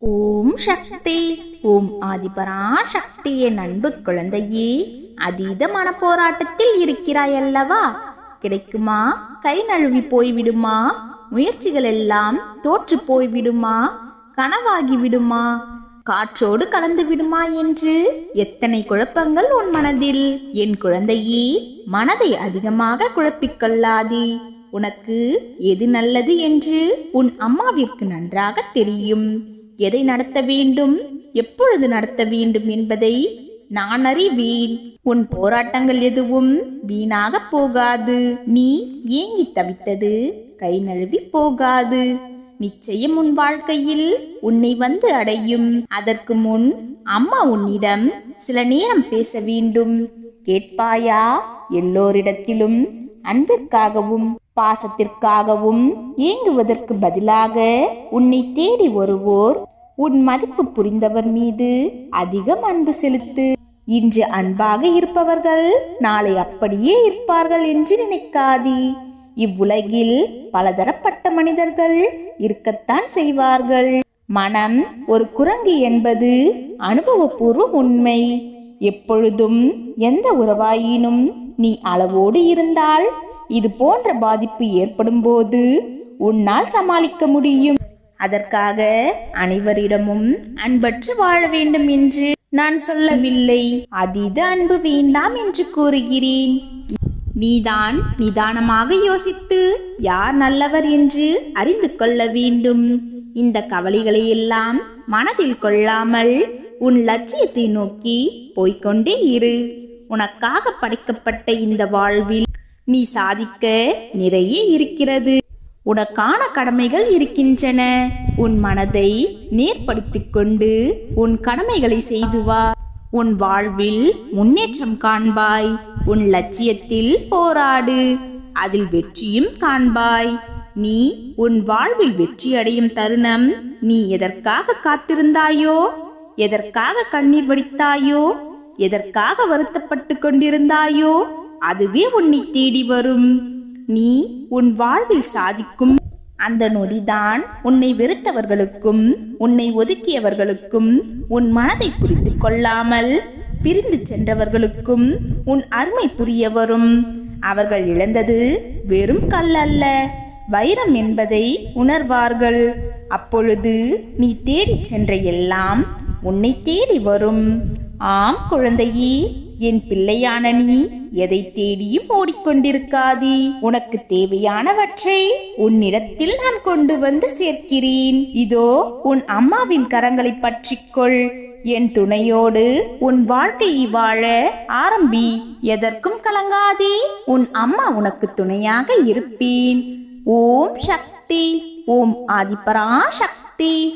ஓம் சக்தி ஓம் ஆதிபரா சக்தி என் அன்பு குழந்தையே. அதீத மனப்போராட்டத்தில் இருக்கிறாய் அல்லவா கிடைக்குமா? கை நழுவி போய்விடுமா? முயற்சிகள் எல்லாம் தோற்று போய்விடுமா? கனவாகி விடுமா? காற்றோடு கலந்து விடுமா என்று? எத்தனை குழப்பங்கள் உன் மனதில்? என் குழந்தையே மனதை அதிகமாக குழப்பிக்கொள்ளாதி. உனக்கு எது நல்லது என்று உன் அம்மாவிற்கு நன்றாக தெரியும். எதை நடத்த வேண்டும்? எப்பொழுது நடத்த வேண்டும் என்பதை நான் அறிவேன். உன் போராட்டங்கள் எதுவும் வீணாக போகாது. நீ ஏங்கி தவித்தது கை நழுவி போகாது. நிச்சயம் உன் வாழ்க்கையில் உன்னை வந்து அடையும். அதற்கு முன் அம்மா உன்னிடம் சில நேரம் பேச வேண்டும். கேட்பாயா? எல்லோரிடத்திலும் அன்பிற்காகவும் பாசத்திற்காகவும் ஏங்குவதற்கு பதிலாக உன்னை தேடி வருவோர் உன் மதிப்பு புரிந்தவர் மீது அதிகம் அன்பு செலுத்து. இன்று அன்பாக இருப்பவர்கள் நாளை அப்படியே இருப்பார்கள் என்று நினைக்காதி. இவ்வுலகில் பலதரப்பட்ட மனிதர்கள் இருக்கத்தான் செய்வார்கள். மனம் ஒரு குரங்கு என்பது அனுபவபூர்வ உண்மை. எப்பொழுதும் எந்த உறவாயினும் நீ அளவோடு இருந்தால் இது போன்ற பாதிப்பு ஏற்படும் போது உன்னால் சமாளிக்க முடியும். அதற்காக அனைவரிடமும் அன்பற்று வாழ வேண்டும் என்று நான் சொல்லவில்லை. அதீத அன்பு வேண்டாம் என்று கூறுகிறேன். நீதான் நிதானமாக யோசித்து யார் நல்லவர் என்று அறிந்து கொள்ள வேண்டும். இந்த கவலைகளை எல்லாம் மனதில் கொள்ளாமல் உன் லட்சியத்தை நோக்கி போய்கொண்டே இரு. உனக்காக படைக்கப்பட்ட இந்த வாழ்வில் நீ சாதிக்க நிறைய இருக்கிறது. உனக்கான கடமைகள் இருக்கின்றன. உன் மனதை நேர்படுத்திக் கொண்டு உன் கடமைகளை செய்து வா. உன் வாழ்வில் முன்னேற்றம் காண்பாய். உன் லட்சியத்தில் போராடு. அதில் வெற்றியும் காண்பாய். நீ உன் வாழ்வில் வெற்றி அடையும் தருணம் நீ எதற்காக காத்திருந்தாயோ? எதற்காக கண்ணீர் வடித்தாயோ? எதற்காக வருத்தப்பட்டு கொண்டிருந்தாயோ? அதுவே உன்னை தேடி வரும். நீ உன் வாழ்வில் சாதிக்கும். அந்த நொடிதான் உன்னை வெறுத்தவர்களுக்கும் உன்னை ஒதுக்கியவர்களுக்கும் உன் மனதை புரிந்து கொள்ளாமல் பிரிந்து சென்றவர்களுக்கும் உன் அருமை புரிய வரும். அவர்கள் இழந்தது வெறும் கல் அல்ல வைரம் என்பதை உணர்வார்கள். அப்பொழுது நீ தேடிச் சென்ற எல்லாம் உன்னை தேடி வரும். ஆம் குழந்தையே என் பிள்ளையான நீ எதை தேடியும் ஓடிக்கொண்டிருக்காதே. உனக்கு தேவையானவற்றை உன்னிடத்தில் நான் கொண்டு வந்து சேர்க்கிறேன். இதோ உன் அம்மாவின் கரங்களை பற்றிக்கொள். என் துணையோடு உன் வாழ்க்கையை வாழ ஆரம்பி எதற்கும் கலங்காதே. உன் அம்மா உனக்கு துணையாக இருப்பேன். ஓம் சக்தி ஓம் ஆதிபரா சக்தி.